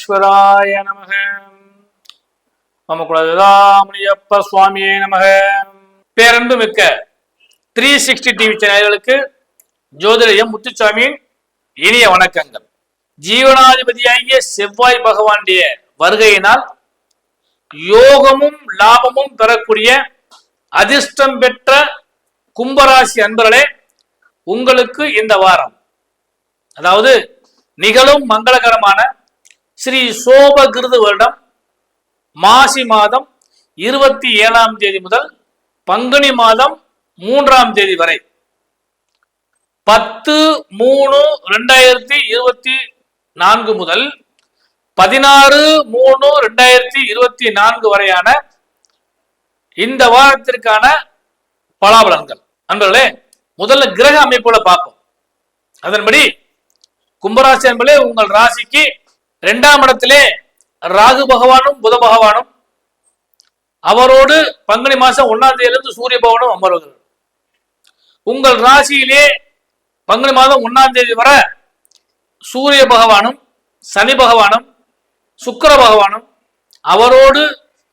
விக்னேஸ்வராய நமக. மம குலதாமணியப்ப சுவாமியே நமக. பேரன்பு மிக்க த்ரீ சிக்ஸ்டி டிவி சேனல்களுக்கு ஜோதிடம் முத்துச்சாமியின் இனிய வணக்கங்கள். ஜீவனாதிபதியாகிய செவ்வாய் பகவானுடைய வருகையினால் யோகமும் லாபமும் பெறக்கூடிய அதிர்ஷ்டம் பெற்ற கும்பராசி அன்பர்களே உங்களுக்கு இந்த வாரம் அதாவது நிகழும் மங்களகரமான ஸ்ரீ சோபகிருது வருடம் மாசி மாதம் இருபத்தி ஏழாம் தேதி முதல் பங்குனி மாதம் மூன்றாம் தேதி வரை. பத்து மூணு ரெண்டாயிரத்தி இருபத்தி நான்கு முதல் பதினாறு மூணு ரெண்டாயிரத்தி இருபத்தி நான்கு வரையான இந்த வாரத்திற்கான பலாபலன்கள். அன்பர்களே முதல்ல கிரக அமைப்புல பார்ப்போம். அதன்படி கும்பராசி என்பதே உங்கள் ராசிக்கு ரெண்டாம் இடத்திலே ராகு பகவானும் புத பகவானும் அவரோடு பங்குனி மாசம் ஒன்னாம் தேதியிலிருந்து சூரிய பகவானும் அமர்வுகள் உங்கள் ராசியிலே பங்குனி மாதம் ஒன்னாம் தேதி வர சூரிய பகவானும் சனி பகவானும் சுக்கிர பகவானும் அவரோடு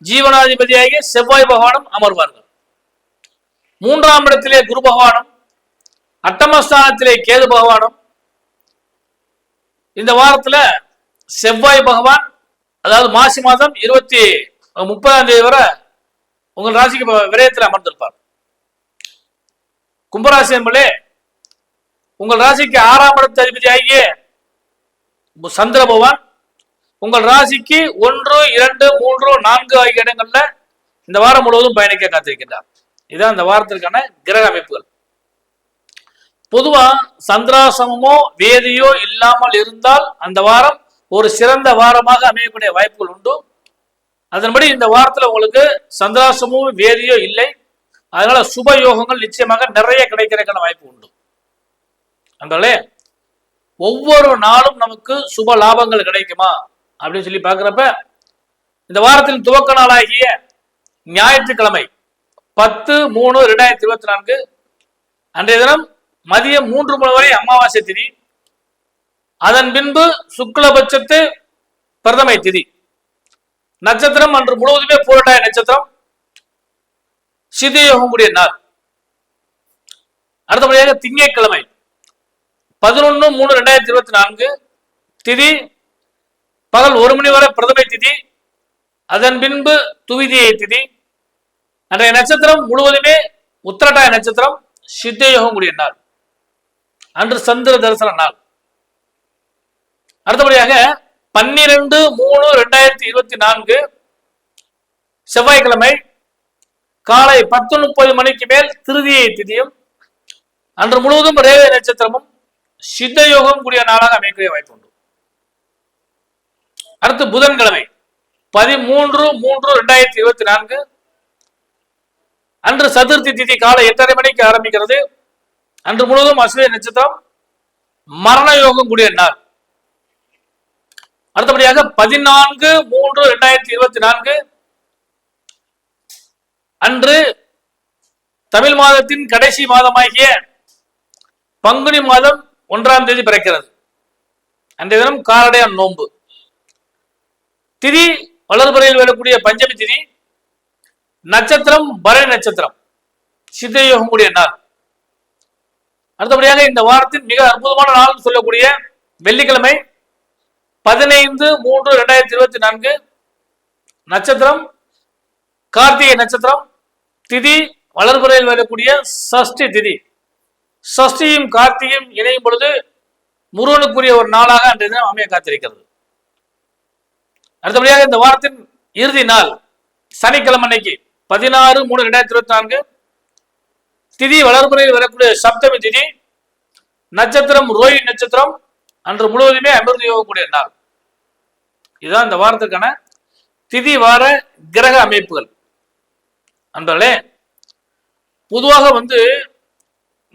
ஜீவனாதிபதியாகிய செவ்வாய் பகவானும் அமர்வார்கள். மூன்றாம் இடத்திலே குரு பகவானும் அட்டமஸ்தானத்திலே கேது பகவானும் இந்த வாரத்தில் செவ்வாய் பகவான் அதாவது மாசி மாதம் இருபத்தி முப்பதாம் தேதி வரை உங்கள் ராசிக்கு விரயத்தில் அமர்ந்திருப்பார். கும்பராசி என்பதே உங்கள் ராசிக்கு ஆறாம் இடத்து அதிபதி ஆகிய சந்திர பகவான் உங்கள் ராசிக்கு ஒன்று இரண்டு மூன்று நான்கு ஆகிய இடங்கள்ல இந்த வாரம் முழுவதும் பயணிக்க காத்திருக்கின்றார். இதுதான் இந்த வாரத்திற்கான கிரக அமைப்புகள். பொதுவா சந்திராசமமோ வேதியோ இல்லாமல் இருந்தால் அந்த வாரம் ஒரு சிறந்த வாரமாக அமையக்கூடிய வாய்ப்புகள் உண்டு. அதன்படி இந்த வாரத்தில் உங்களுக்கு சந்திராசமும் வேதியோ இல்லை. அதனால சுப யோகங்கள் நிச்சயமாக நிறைய கிடைக்கிறதுக்கான வாய்ப்பு உண்டு. அந்தாலே ஒவ்வொரு நாளும் நமக்கு சுப லாபங்கள் கிடைக்குமா? அப்படின்னு சொல்லி பார்க்குறப்ப இந்த வாரத்தின் துவக்க நாளாகிய ஞாயிற்றுக்கிழமை பத்து மூணு ரெண்டாயிரத்தி இருபத்தி நான்கு அன்றைய தினம் மதியம் மூன்று மணி வரை அமாவாசை திதி அதன் பின்பு சுக்லபட்சத்து பிரதமை திதி. நட்சத்திரம் அன்று முழுவதுமே பூரட்டாய நட்சத்திரம். சிதியோகம் கூடிய நாள் அடுத்தபடியாக திங்கட்கிழமை பதினொன்று மூணு ரெண்டாயிரத்தி இருபத்தி நான்கு திதி பகல் ஒரு மணி வரை பிரதமை திதி அதன் பின்பு துவிதியை திதி. அன்றைய நட்சத்திரம் முழுவதுமே உத்திரட்டாய நட்சத்திரம் சித்தயோகம் கூடிய நாள். அன்று சந்திர தரிசன நாள். அடுத்தபடியாக பன்னிரண்டு மூணு ரெண்டாயிரத்தி இருபத்தி நான்கு செவ்வாய்க்கிழமை காலை பத்து முப்பது மணிக்கு மேல் திருதியை திதியும் அன்று முழுவதும் ரேவதி நட்சத்திரமும் சித்த யோகம் கூடிய நாளாக அமைக்கவே வாய்ப்பு உண்டு. அடுத்து புதன்கிழமை பதிமூன்று மூன்று ரெண்டாயிரத்தி இருபத்தி நான்கு அன்று சதுர்த்தி திதி காலை எட்டரை மணிக்கு ஆரம்பிக்கிறது. அன்று முழுவதும் அஸ்வினி நட்சத்திரம் மரண யோகம் கூடிய நாள். அடுத்தபடியாக பதினான்கு மூன்று ரெண்டாயிரத்தி இருபத்தி நான்கு. அன்று தமிழ் மாதத்தின் கடைசி மாதமாகிய பங்குனி மாதம் ஒன்றாம் தேதி பிறக்கிறது. அன்றைய தினம் காரடையான் நோன்பு. திதி வளர்பறையில் வரக்கூடிய பஞ்சமி திதி நட்சத்திரம் பரணி நட்சத்திரம் சித்தயோகம் கூடிய நாள். அடுத்தபடியாக இந்த வாரத்தின் மிக அற்புதமான நாள் சொல்லக்கூடிய வெள்ளிக்கிழமை பதினைந்து மூன்று ரெண்டாயிரத்தி இருபத்தி நான்கு நட்சத்திரம் கார்த்திகை நட்சத்திரம் திதி வளர்புறையில் வரக்கூடிய சஷ்டி திதி. சஷ்டியும் கார்த்திகையும் இணையும் பொழுது முருகனுக்குரிய ஒரு நாளாக அன்றைய தினம் அமைய காத்திருக்கிறது. அடுத்தபடியாக இந்த வாரத்தின் இறுதி நாள் சனிக்கிழமை அன்னைக்கு பதினாறு மூணு ரெண்டாயிரத்தி இருபத்தி நான்கு திதி வளர்முறையில் வரக்கூடிய சப்தமி திதி நட்சத்திரம் ரோஹி நட்சத்திரம் அன்று முழுவதுமே அமிர்த யோகக்கூடிய நாள். இதுதான் இந்த வாரத்துக்கான திதி வார கிரக அமைப்புகள். அன்றே பொதுவாக வந்து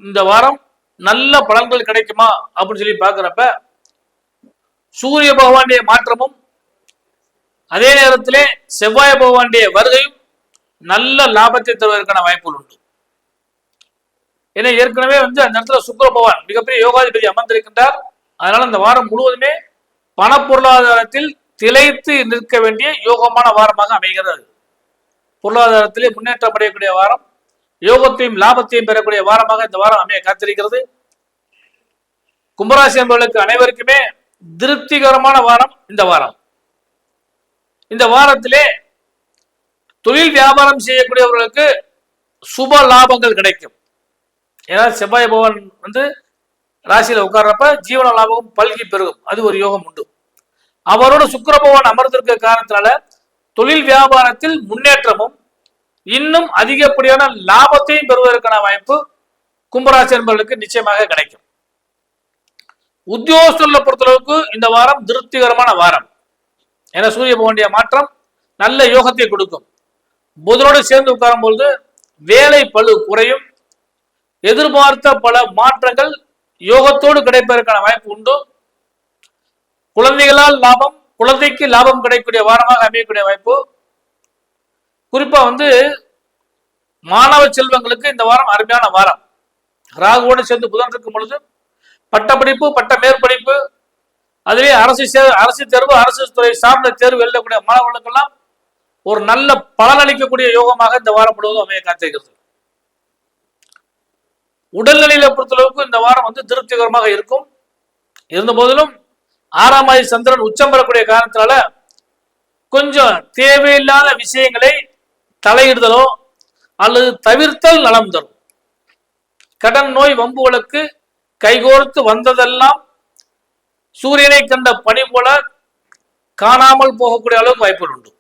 இந்த வாரம் நல்ல பலன்கள் கிடைக்குமா அப்படின்னு சொல்லி பார்க்குறப்ப சூரிய பகவானுடைய மாற்றமும் அதே நேரத்திலே செவ்வாய் பகவானுடைய வருகையும் நல்ல லாபத்தை தருவதற்கான வாய்ப்புகள் உண்டு. ஏன்னா ஏற்கனவே வந்து அந்த இடத்துல சுக்கிர பகவான் மிகப்பெரிய யோகாதிபதி அமர்ந்திருக்கின்றார். அதனால இந்த வாரம் முழுவதுமே பண பொருளாதாரத்தில் திளைத்து நிற்க வேண்டிய யோகமான வாரமாக அமைகிறது. பொருளாதாரத்திலே முன்னேற்றம் அடையக்கூடிய வாரம் யோகத்தையும் லாபத்தையும் பெறக்கூடிய வாரமாக இந்த வாரம் அமைய காத்திருக்கிறது. கும்பராசி என்பவர்களுக்கு அனைவருக்குமே திருப்திகரமான வாரம் இந்த வாரம். இந்த வாரத்திலே தொழில் வியாபாரம் செய்யக்கூடியவர்களுக்கு சுப லாபங்கள் கிடைக்கும். ஏன்னா செவ்வாய் பவன் வந்து ராசியில உட்கார்றப்ப ஜீவன லாபம் பல்கி பெருகும். அது ஒரு யோகம் உண்டு. அவரோட சுக்கிர பகவான் அமர்ந்திருக்க காரணத்தினால தொழில் வியாபாரத்தில் முன்னேற்றமும் இன்னும் அதிகப்படியான லாபத்தையும் பெறுவதற்கான வாய்ப்பு கும்பராசி என்பவர்களுக்கு நிச்சயமாக கிடைக்கும். உத்தியோகஸ்தர்களை பொறுத்தளவுக்கு இந்த வாரம் திருப்திகரமான வாரம். ஏன்னா சூரிய பகவானுடைய மாற்றம் நல்ல யோகத்தை கொடுக்கும். புதனோடு சேர்ந்து உட்காரும் பொழுது வேலை பளு குறையும். எதிர்பார்த்த பல மாற்றங்கள் யோகத்தோடு கிடைப்பதற்கான வாய்ப்பு உண்டு. குழந்தைகளால் லாபம் குழந்தைக்கு லாபம் கிடைக்கக்கூடிய வாரமாக அமையக்கூடிய வாய்ப்பு. குறிப்பா வந்து மாணவ செல்வங்களுக்கு இந்த வாரம் அருமையான வாரம். ராகுவோடு சேர்ந்து புதன் இருக்கும் பொழுது பட்டப்படிப்பு பட்ட மேற்படிப்பு அதுவே அரசு அரசு தேர்வு அரசு துறை சார்ந்த தேர்வு எழுதக்கூடிய மாணவர்களுக்கெல்லாம் ஒரு நல்ல பலனளிக்கக்கூடிய யோகமாக இந்த வாரம் முழுவதும் அமைய காத்திருக்கிறது. உடல்நிலையில பொறுத்தளவுக்கு இந்த வாரம் வந்து திருப்திகரமாக இருக்கும். இருந்த போதிலும் ஆறாம் ஆதி சந்திரன் உச்சம் பெறக்கூடிய காரணத்தினால கொஞ்சம் தேவையில்லாத விஷயங்களை தலையிடுதலோ அல்லது தவிர்த்தல் நலம் தரும். கடன் நோய் வம்புகளுக்கு கைகோர்த்து வந்ததெல்லாம் சூரியனை கண்ட பனி போல காணாமல் போகக்கூடிய அளவுக்கு வாய்ப்புகள் உண்டு.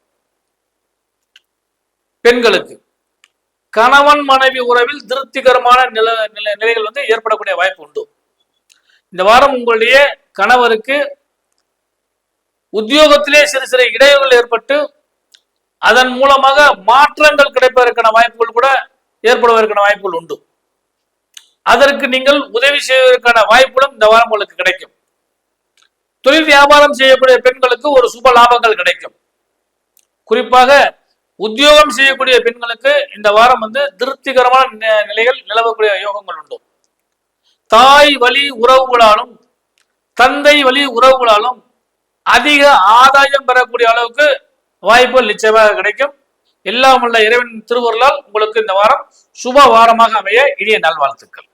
பெண்களுக்கு கணவன் மனைவி உறவில் திருப்திகரமான நில நில- நிலைகள் வந்து ஏற்படக்கூடிய வாய்ப்பு உண்டு. இந்த வாரம் உங்களுடைய கணவருக்கு உத்தியோகத்திலே சிறு சிறு இடையூறுகள் ஏற்பட்டு அதன் மூலமாக மாற்றங்கள் கிடைப்பதற்கான வாய்ப்புகள் கூட ஏற்படுவதற்கான வாய்ப்புகள் உண்டு. அதற்கு நீங்கள் உதவி செய்வதற்கான வாய்ப்புகளும் இந்த வாரம் உங்களுக்கு கிடைக்கும். தொழில் வியாபாரம் செய்யக்கூடிய பெண்களுக்கு ஒரு சுப லாபங்கள் கிடைக்கும். குறிப்பாக உத்தியோகம் செய்யக்கூடிய பெண்களுக்கு இந்த வாரம் வந்து திருப்திகரமான நிலைகள் நிலவக்கூடிய யோகங்கள் உண்டு. தாய் வழி உறவுகளாலும் தந்தை வழி உறவுகளாலும் அதிக ஆதாயம் பெறக்கூடிய அளவுக்கு வாய்ப்புகள் நிச்சயமாக கிடைக்கும். எல்லாம் உள்ள இறைவன் திருவருளால் உங்களுக்கு இந்த வாரம் சுப வாரமாக அமைய இனிய நல்வாழ்த்துக்கள்.